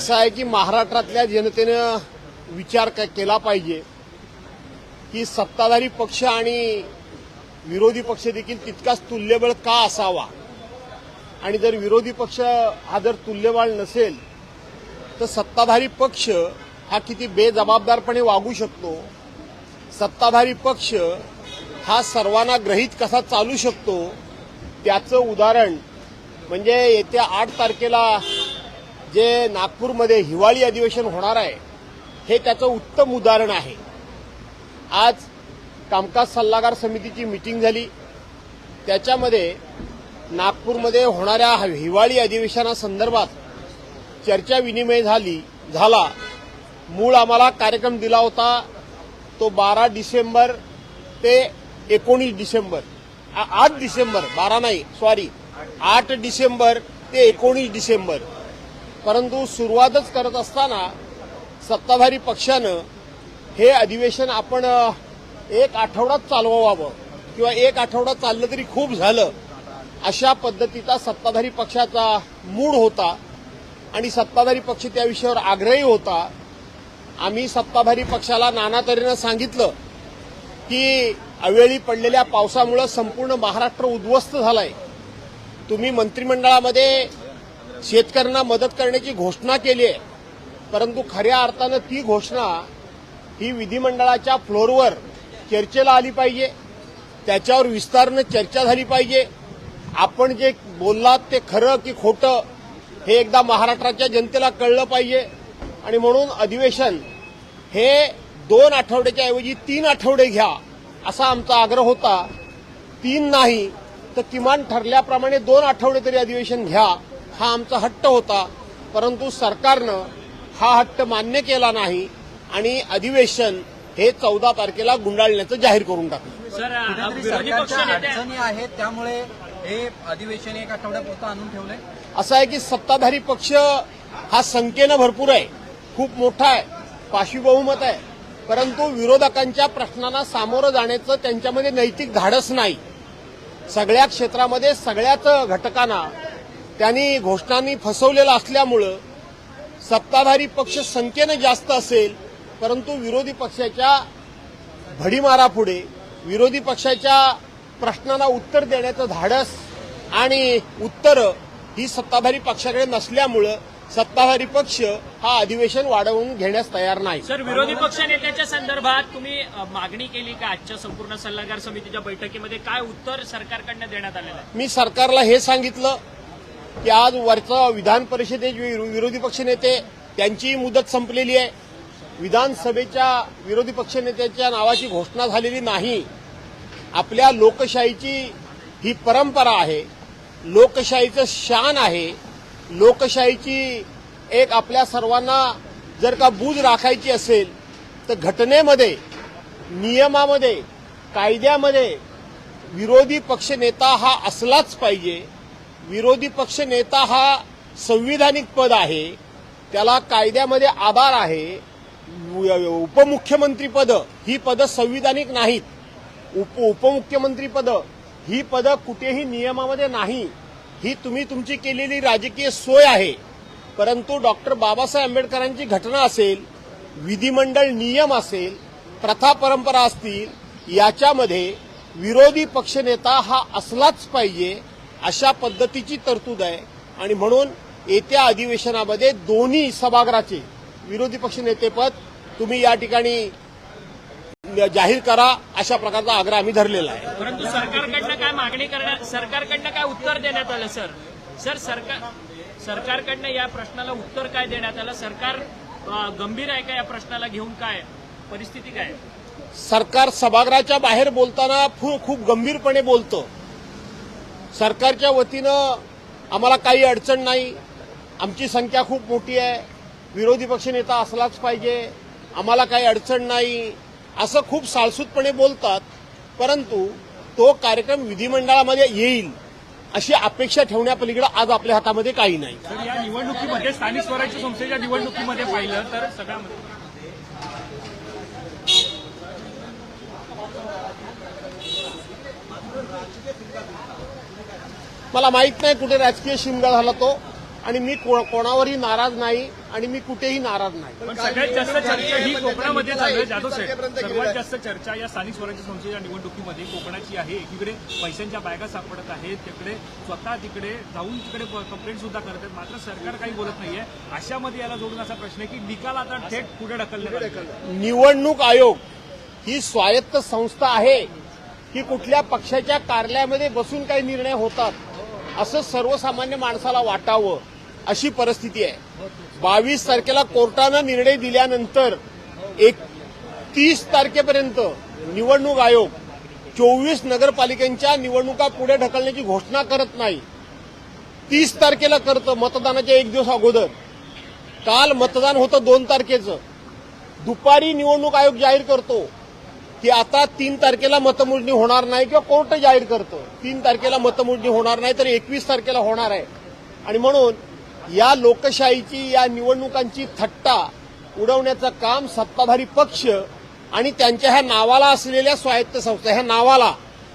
असं आहे की महाराष्ट्रातल्या जनतेनं विचार क- केला पाहिजे. की सत्ताधारी पक्ष आणि विरोधी पक्ष देखील तितकाच तुल्यबळ का असावा? आणि जर विरोधी पक्ष हा जर तुल्यबळ नसेल तर सत्ताधारी पक्ष हा किती बेजबाबदारपणे वागू शकतो? सत्ताधारी पक्ष हा सर्वांना ग्रहित कसा चालू शकतो? त्याचं उदाहरण म्हणजे येत्या आठ तारखेला जे नागपूरमध्ये हिवाळी अधिवेशन होणार आहे हे त्याचं उत्तम उदाहरण आहे. आज कामकाज सल्लागार समितीची मिटिंग झाली. त्याच्यामध्ये नागपूरमध्ये होणाऱ्या हिवाळी अधिवेशनासंदर्भात चर्चा विनिमय झाली झाला. मूळ आम्हाला कार्यक्रम दिला होता तो बारा डिसेंबर ते एकोणीस डिसेंबर. आठ डिसेंबर बारा नाही सॉरी आठ डिसेंबर ते एकोणीस डिसेंबर. परंतु सुरुवातच करत असताना सत्ताधारी पक्षानं हे अधिवेशन आपण एक आठवडाच चालवावं किंवा एक आठवडा चाललं तरी खूप झालं अशा पद्धतीचा सत्ताधारी पक्षाचा मूड होता आणि सत्ताधारी पक्ष त्या विषयावर आग्रही होता. आम्ही सत्ताधारी पक्षाला नाना तऱ्हेनं सांगितलं की अवेळी पडलेल्या पावसामुळे संपूर्ण महाराष्ट्र उद्ध्वस्त झालाय. तुम्ही मंत्रिमंडळामध्ये शेतकऱ्यांना मदत करण्याची घोषणा केली आहे. परंतु खऱ्या अर्थानं ती घोषणा ही विधिमंडळाच्या फ्लोरवर चर्चेला आली पाहिजे. त्याच्यावर विस्तारनं चर्चा झाली पाहिजे. आपण जे बोललात ते खरं की खोटं हे एकदा महाराष्ट्राच्या जनतेला कळलं पाहिजे. आणि म्हणून अधिवेशन हे दोन आठवड्याच्या ऐवजी तीन आठवडे घ्या असा आमचा आग्रह होता. तीन नाही तर किमान ठरल्याप्रमाणे दोन आठवडे तरी अधिवेशन घ्या. हा आमचा हट्ट होता परंतु सरकारनं हा हट्ट मान्य केला नाही आणि अधिवेशन हे चौदा तारखेला गुंडाळण्याचं जाहीर करून टाकलं. सर अ, कुठेतरी विरोधी पक्ष सरकारच्या नेते अडचणी आहेत त्यामुळे हे अधिवेशन एक आठवड्यापुरतं आणून ठेवलंय? असं आहे की सत्ताधारी पक्ष हा संख्येनं भरपूर आहे खूप मोठा आहे पाशवी बहुमत आहे. परंतु विरोधकांच्या प्रश्नांना सामोरं जाण्याचं त्यांच्यामध्ये नैतिक धाडस नाही. सगळ्या क्षेत्रामध्ये सगळ्याच घटकांना त्यांनी घोषणांनी फसवलेलं असल्यामुळं सत्ताधारी पक्ष संख्येनं जास्त असेल परंतु विरोधी पक्षाच्या भडीमारापुढे विरोधी पक्षाच्या प्रश्नांना उत्तर देण्याचं धाडस आणि उत्तर ही सत्ताधारी पक्षाकडे नसल्यामुळं सत्ताधारी पक्ष हा अधिवेशन वाढवून घेण्यास तयार नाही. सर विरोधी पक्ष नेत्याच्या संदर्भात तुम्ही मागणी केली का आजच्या संपूर्ण सल्लागार समितीच्या बैठकीमध्ये? काय उत्तर सरकारकडनं देण्यात आलेलं आहे? मी सरकारला हे सांगितलं की आज वरचं विधान परिषदेचे विरो- विरोधी पक्षनेते त्यांचीही त्यांची मुदत संपलेली आहे. विधानसभेच्या विरोधी पक्षनेत्याच्या नावाची घोषणा झालेली नाही. आपल्या लोकशाहीची ही परंपरा आहे. लोकशाहीचं शान आहे. लोकशाहीची एक आपल्या सर्वांना जर का बूज राखायची असेल तर घटनेमध्ये नियमामध्ये कायद्यामध्ये विरोधी पक्षनेता हा असलाच पाहिजे. विरोधी पक्ष नेता हा संविधानिक पद आहे. त्याला कायद्यामध्ये आधार आहे. उपमुख्यमंत्री पद ही पदं संविधानिक नाहीत. उप उपमुख्यमंत्री पद ही पदं कुठेही नियमामध्ये नाही. ही तुम्ही तुमची केलेली राजकीय सोय आहे. परंतु डॉक्टर बाबासाहेब आंबेडकरांची घटना असेल विधिमंडळ नियम असेल प्रथा परंपरा असतील याच्यामध्ये विरोधी पक्षनेता हा असलाच पाहिजे. अशा पद्धतीची तरतूद आहे. आणि म्हणून येत्या अधिवेशनामध्ये दोन्ही सभागृहाचे विरोधी पक्षनेतेपद तुम्ही या ठिकाणी जाहीर करा अशा प्रकारचा आग्रह आम्ही धरलेला आहे. परंतु सरकारकडनं काय मागणी करण्यात सरकारकडनं काय उत्तर देण्यात आलं सर? सर सरकार सरकारकडनं या प्रश्नाला उत्तर काय देण्यात आलं? सरकार गंभीर आहे का या प्रश्नाला घेऊन काय? परिस्थिती काय? सरकार सभागृहाच्या बाहेर बोलताना खूप गंभीरपणे बोलतं. सरकारच्या वतीनं आम्हाला काही अडचण नाही. आमची संख्या खूप मोठी आहे. विरोधी पक्षनेता असलाच पाहिजे. आम्हाला काही अडचण नाही. असं खूप साळसूतपणे बोलतात. परंतु तो कार्यक्रम विधिमंडळामध्ये येईल अशी अपेक्षा ठेवण्यापलीकडे आज आपल्या हातामध्ये काही नाही. या निवडणुकीमध्ये स्थानिक स्वराज्य संस्थेच्या निवडणुकीमध्ये पाहिलं तर सगळ्या मला माहीत नाही कुठे राजकीय शिमगा झाला तो. आणि मी को- कोणावरही नाराज नाही आणि मी कुठेही नाराज नाही. पण सगळ्यात जास्त चर्चा ही कोकणामध्ये चालू जाधव साहेब. सर्वात जास्त चर्चा या स्थानिक स्वराज्य संस्थेच्या निवडणुकीमध्ये कोकणाची आहे. एकीकडे पैशांच्या बॅगा सापडत आहेत तिकडे स्वतः तिकडे जाऊन तिकडे कंप्लेंट सुद्धा करत आहेत. मात्र सरकार काही बोलत नाहीये. अशामध्ये याला जोडून असा प्रश्न आहे की निकाल आता थेट पुढे आहे. निवडणूक आयोग ही स्वायत्त संस्था आहे की कुठल्या पक्षाच्या कार्यालयामध्ये बसून काही निर्णय होतात. असं सर्वसामान्य माणसाला वाटावं अशी परिस्थिती आहे. बावीस तारखेला कोर्टानं निर्णय दिल्यानंतर एक तीस तारखेपर्यंत निवडणूक आयोग चोवीस नगरपालिकांच्या निवडणुका पुढे ढकलण्याची घोषणा करत नाही. तीस तारखेला करतं मतदानाच्या एक दिवस अगोदर. काल मतदान होतं दोन तारखेचं. दुपारी निवडणूक आयोग जाहीर करतो. की आता तीन तारखेला मतमोजणी होणार नाही किंवा कोर्ट जाहीर करतं. तीन तारखेला मतमोजणी होणार नाही तर एकवीस तारखेला होणार आहे. आणि म्हणून या लोकशाहीची या निवडणुकांची थट्टा उडवण्याचं काम सत्ताधारी पक्ष आणि त्यांच्या ह्या नावाला असलेल्या स्वायत्त संस्था ह्या नावाला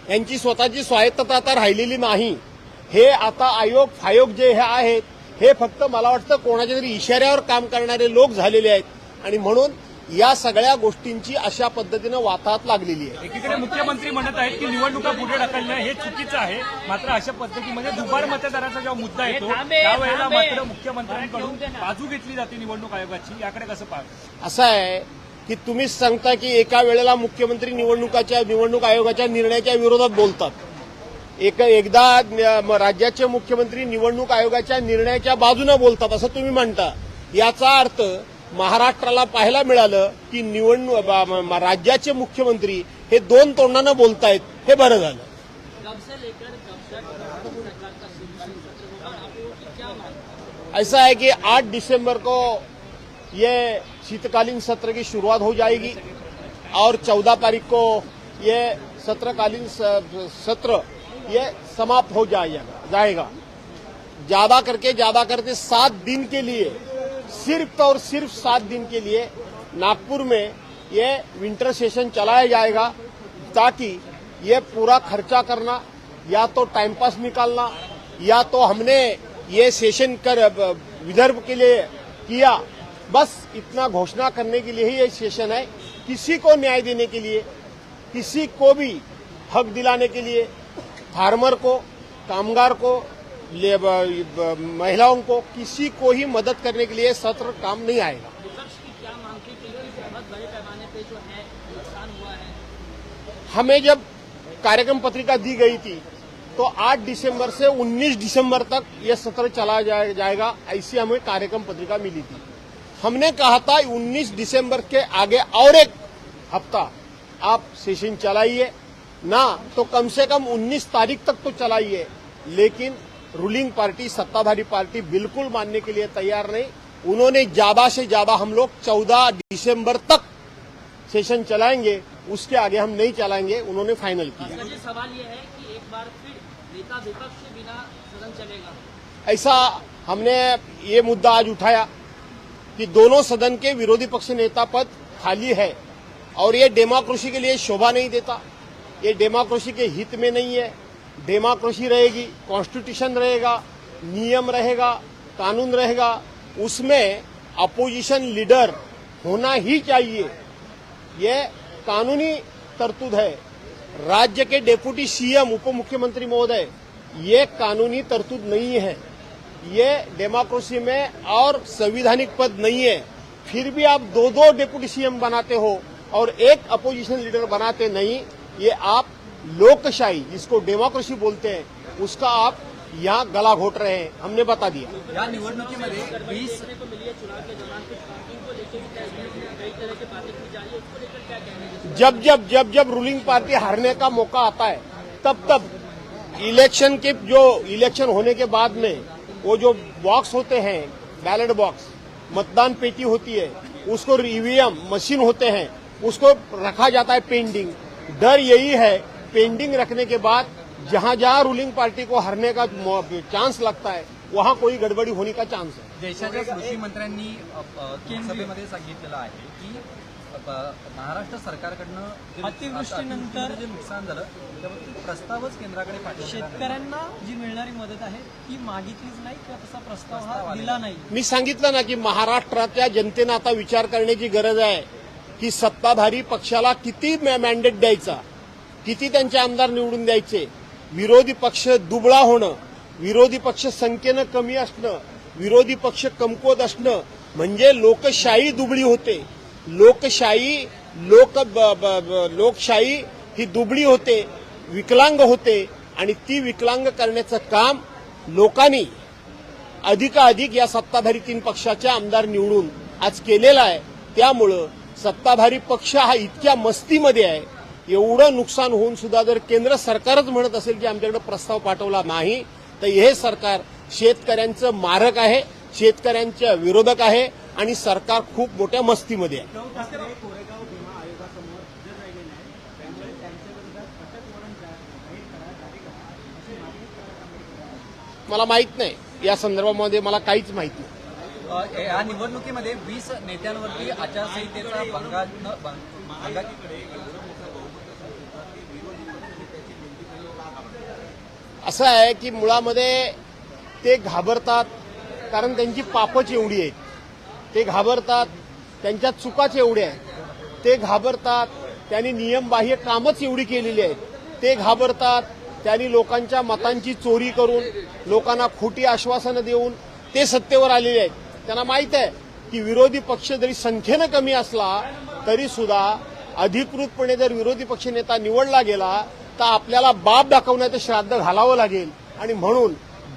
यांची स्वतःची स्वायत्तता आता राहिलेली नाही. हे आता आयोग फायोग जे हे आहेत हे फक्त मला वाटतं कोणाच्या तरी इशाऱ्यावर काम करणारे लोक झालेले आहेत. आणि म्हणून या सगळ्या गोष्टींची अशा पद्धतीनं वाताहत लागलेली आहे. एकीकडे मुख्यमंत्री म्हणत आहेत की निवडणुका पुढे ढकलणं हे चुकीचं आहे. मात्र अशा पद्धतीमध्ये दुबार मतदाराचा जेव्हा मुद्दा येतो हे त्यावेळेला. मात्र मुख्यमंत्र्यांकडून बाजू घेतली जाते निवडणूक आयोगाची. याकडे कसं पाहतो असं आहे की तुम्हीच सांगता की एका वेळेला मुख्यमंत्री निवडणुकाच्या निवडणूक आयोगाच्या निर्णयाच्या विरोधात बोलतात. एक एकदा राज्याचे मुख्यमंत्री निवडणूक आयोगाच्या निर्णयाच्या बाजूने बोलतात असं तुम्ही म्हणता. याचा अर्थ महाराष्ट्राला पाहायला मिळालं की निवडणूक मुख्यमंत्री हे दोन तोंडानं बोलतायत, हे बरं ऐसा है कि 8 दिसंबर को ये शीतकालीन सत्र की शुरुआत हो जाएगी और 14 तारीख को ये सत्रकालीन सत्र ये समाप्त हो जाएगा जाएगा। ज़्यादा करके ज़्यादा करके सात दिन के लिए सिर्फ़ और सिर्फ़ सात दिन के लिए नागपुर में ये विंटर सेशन चलाया जाएगा ताकि ये पूरा खर्चा करना, या तो टाइम पास निकालना, या तो हमने ये सेशन कर विदर्भ के लिए किया। बस इतना घोषणा करने के लिए ही ये सेशन है। किसी को न्याय देने के लिए, किसी को भी हक दिलाने के लिए फार्मर को, कामगार को महिलाओं को किसी को ही मदद करने के लिए सत्र काम नहीं आएगा। हमें जब कार्यक्रम पत्रिका दी गई थी तो 8 दिसंबर से 19 दिसंबर तक यह सत्र चला जाए- जाएगा, ऐसी हमें कार्यक्रम पत्रिका मिली थी। हमने कहा था 19 दिसंबर के आगे और एक हफ़्ता आप सेशन चलाइए। ना तो कम से कम 19 तारीख तक तो चलाइए, लेकिन रूलिंग पार्टी सत्ताधारी पार्टी बिल्कुल मानने के लिए तैयार नहीं। उन्होंने ज़्यादा से ज़्यादा हम लोग 14 दिसंबर तक सेशन चलाएँगे उसके आगे हम नहीं चलाएँगे उन्होंने फाइनल किया। सवाल ये है कि एक बार फिर नेता विपक्ष के बिना सदन चलेगा? ऐसा हमने ये मुद्दा आज उठाया कि दोनों सदन के विरोधी पक्ष नेता पद खाली है और ये डेमोक्रेसी के लिए शोभा नहीं देता। ये डेमोक्रेसी के हित में नहीं है। डेमोक्रेसी रहेगी, कॉन्स्टिट्यूशन रहेगा, नियम रहेगा, कानून रहेगा, उसमें अपोजिशन लीडर होना ही चाहिए। ये कानूनी तरतूद है। राज्य के डेप्यूटी सीएम उप मुख्यमंत्री महोदय ये कानूनी तरतूद नहीं है। ये डेमोक्रेसी में और संविधानिक पद नहीं है। फिर भी आप दो दो डेप्यूटी सीएम बनाते हो और एक अपोजिशन लीडर बनाते नहीं, ये आप लोकशाही जिसको डेमोक्रेसी बोलते हैं उसका आप यहाँ गला घोट रहे हैं। हमने बता दिया। या निवडणुकीमध्ये वीस जब जब जब जब रूलिंग पार्टी हारने का मौका आता है तब तब इलेक्शन के जो इलेक्शन होने के बाद में वो जो बॉक्स होते हैं बैलेट बॉक्स मतदान पेटी होती है उसको ईवीएम मशीन होते हैं उसको रखा जाता है पेंडिंग डर यही है पेंडिंग रखने के बाद जहां जहां रूलिंग पार्टी को हारने का चांस लगता है वहां कोई गड़बड़ी होने का चांस है। देशाच्या कृषी मंत्र्यांनी अ, अ, सभेमध्ये सांगितलेलं आहे की महाराष्ट्र सरकारकडनं अतिवृष्टीनंतर- जे नुकसान झालं त्याबाबतीत प्रस्तावच केंद्राकडे पाठवण्यात आला. शेतकऱ्यांना जी मिळणारी मदत आहे ती मागितलीच नाही किंवा तसा प्रस्ताव हा दिला नाही. मी सांगितलं ना की महाराष्ट्रातल्या जनतेनं आता विचार करण्याची गरज आहे की सत्ताधारी पक्षाला किती मॅन्डेट द्यायचा? किती त्यांचे आमदार निवडून द्यायचे? विरोधी पक्ष दुबळा होणं विरोधी पक्ष संख्येनं कमी असणं विरोधी पक्ष कमकुवत असणं म्हणजे लोकशाही दुबळी होते. लोकशाही लोक ब- ब- लोकशाही ही दुबळी होते विकलांग होते आणि ती विकलांग करण्याचं काम लोकांनी अधिकाधिक या सत्ताधारी तीन पक्षाचे आमदार निवडून आज केलेला आहे. त्यामुळं सत्ताधारी पक्ष हा इतक्या मस्तीमध्ये आहे. एवढं नुकसान होऊन सुद्धा जर केंद्र सरकारच म्हणत असेल की आमच्याकडे प्रस्ताव पाठवला नाही तर हे सरकार शेतकऱ्यांचं मारक आहे शेतकऱ्यांच्या विरोधक आहे आणि सरकार खूप मोठ्या मस्तीमध्ये आहे. मला माहीत नाही. या संदर्भामध्ये मला काहीच माहीत नाही. या निवडणुकीमध्ये वीस नेत्यांवरती आचारसंहितेचा भंगान असं आहे की मुळामध्ये ते घाबरतात कारण त्यांची पापच एवढी आहेत. ते घाबरतात त्यांच्या चुकाच एवढ्या आहेत. ते घाबरतात त्यांनी नियमबाह्य कामच एवढी केलेली आहेत. ते घाबरतात त्यांनी लोकांच्या मतांची चोरी करून लोकांना खोटी आश्वासनं देऊन ते सत्तेवर आलेले आहेत. त्यांना माहीत आहे की विरोधी पक्ष जरी संख्येनं कमी असला तरी सुद्धा अधिकृतपणे जर विरोधी पक्ष नेता निवडला गेला तर आपल्याला बाप दाखवण्याचं श्राद्ध घालावं लागेल. आणि म्हणून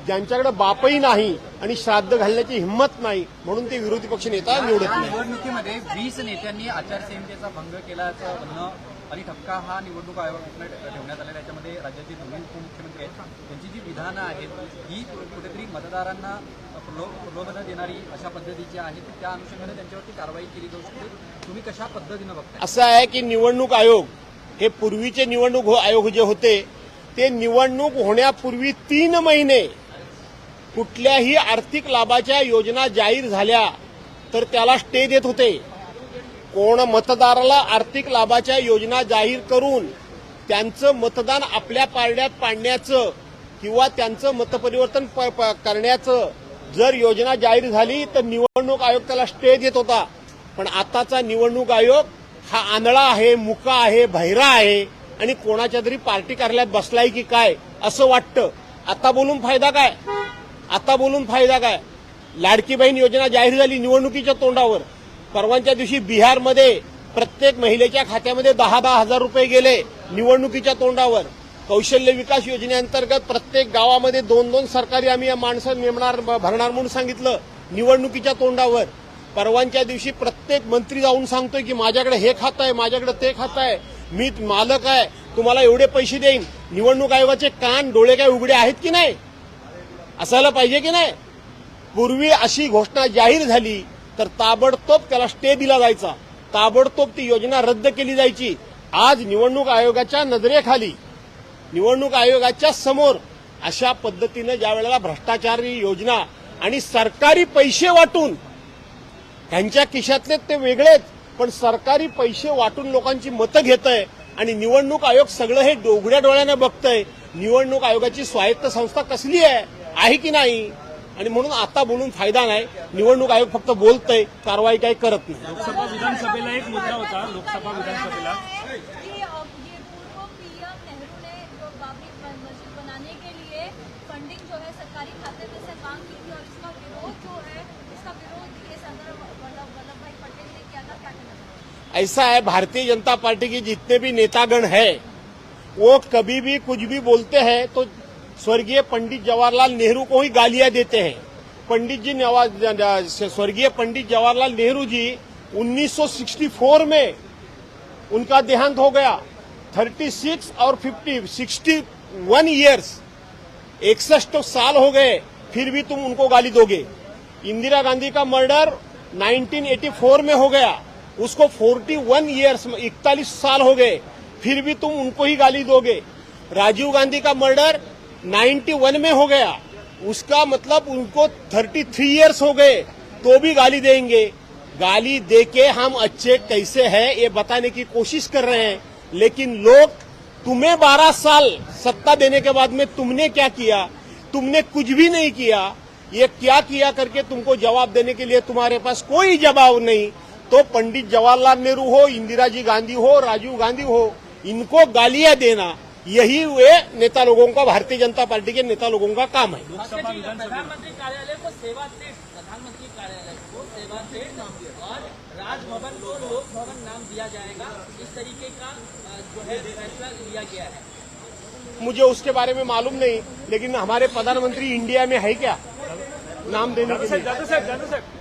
ज्यांच्याकडे बापही नाही आणि श्राद्ध घालण्याची हिंमत नाही म्हणून ते विरोधी पक्ष नेता निवडत नाही. निवडणुकीमध्ये वीस नेत्यांनी आचारसंहितेचा भंग केल्याचं म्हणणं आणि ठपका हा निवडणूक आयोगाकडे ठेवण्यात आला त्याच्यामध्ये राज्याचे दोन्ही उपमुख्यमंत्री आहेत. त्यांची जी विधानं आहेत ही कुठेतरी मतदारांना प्रलो- प्रलोभनं देणारी अशा पद्धतीची आहेत. त्या अनुषंगाने त्यांच्यावरती कारवाई केली जाऊ शकते. तुम्ही कशा पद्धतीनं बघताय? असं आहे की निवडणूक आयोग हे पूर्वीचे निवडणूक हो- आयोग जे होते ते निवडणूक होण्यापूर्वी तीन महिने कुठल्याही आर्थिक लाभाच्या योजना जाहीर झाल्या तर त्याला स्टे देत होते. कोण मतदाराला आर्थिक लाभाच्या योजना जाहीर करून त्यांचं मतदान आपल्या पारड्यात पाडण्याचं किंवा त्यांचं मतपरिवर्तन प- प- करण्याचं जर योजना जाहीर झाली तर निवडणूक आयोग त्याला स्टे देत होता. पण आताचा निवडणूक आयोग हा आंधळा आहे मुका आहे भैरा आहे आणि कोणाच्या तरी पार्टी कार्यालयात बसलाय की काय असं वाटतं. आता बोलून फायदा काय? आता बोलून फायदा काय? लाडकी बहीण योजना जाहीर झाली निवडणुकीच्या तोंडावर. परवांच्या दिवशी बिहारमध्ये प्रत्येक महिलेच्या खात्यामध्ये दहा दहा हजार रुपये गेले निवडणुकीच्या तोंडावर. कौशल्य विकास योजनेअंतर्गत प्रत्येक गावामध्ये दोन दोन सरकारी आम्ही या माणसं नेमणार भरणार म्हणून सांगितलं निवडणुकीच्या तोंडावर. परवांच्या दिवशी प्रत्येक मंत्री जाऊन सांगतोय की माझ्याकडे हे खातं आहे माझ्याकडे ते खातं आहे मी मालक आहे तुम्हाला एवढे पैसे देईन. निवडणूक आयोगाचे कान डोळे काय उघडे आहेत की नाही? असायला पाहिजे की नाही? पूर्वी अशी घोषणा जाहीर झाली तर ताबडतोब त्याला स्टे दिला जायचा. ताबडतोब ती योजना रद्द केली जायची. आज निवडणूक आयोगाच्या नजरेखाली निवडणूक आयोगाच्या समोर अशा पद्धतीनं ज्या वेळेला भ्रष्टाचारी योजना आणि सरकारी पैसे वाटून ह्यांच्या खिशातलेच ते वेगळेच पण सरकारी पैसे वाटून लोकांची मतं घेत आहे आणि निवडणूक आयोग सगळं हे डोगड्या डोळ्यानं बघतंय. निवडणूक आयोगाची स्वायत्त संस्था कसली आहे? आहे की नाही? आणि म्हणून आता बोलून फायदा नाही. निवडणूक आयोग फक्त बोलतंय कारवाई काही करत नाही. लोकसभा विधानसभेला एक मुद्दा होता लोकसभा विधानसभेला. ऐसा है, भारतीय जनता पार्टी के जितने भी नेतागण है, वो कभी भी कुछ भी बोलते हैं तो स्वर्गीय पंडित जवाहरलाल नेहरू को ही गालियाँ देते हैं। पंडित जी स्वर्गीय पंडित जवाहरलाल नेहरू जी 1964 में उनका देहांत हो गया। 36 और 50 61 इयर्स इकसठ साल हो गए, फिर भी तुम उनको गाली दोगे। इंदिरा गांधी का मर्डर 1984 में हो गया। उसको 41 इयर्स इकतालीस साल हो गए, फिर भी तुम उनको ही गाली दोगे। राजीव गांधी का मर्डर 91 में हो गया। उसका मतलब उनको 33 इयर्स हो गए तो भी गाली देंगे। गाली दे के हम अच्छे कैसे हैं, ये बताने की कोशिश कर रहे हैं। लेकिन लोग, तुम्हें 12 साल सत्ता देने के बाद में तुमने क्या किया? तुमने कुछ भी नहीं किया। ये क्या किया करके तुमको जवाब देने के लिए तुम्हारे पास कोई जवाब नहीं? तो पंडित जवाहरलाल नेहरू हो इंदिरा जी गांधी हो राजीव गांधी हो इनको गालियाँ देना यही वे नेता लोगों का भारतीय जनता पार्टी के नेता लोगों का काम है। प्रधानमंत्री कार्यालय को सेवा प्रधानमंत्री कार्यालय को सेवा और राजभवन को लोक भवन नाम दिया जाएगा। इस तरीके का जो है फैसला लिया गया है। मुझे उसके बारे में मालूम नहीं लेकिन हमारे प्रधानमंत्री इंडिया में है क्या? नाम देने के लिए।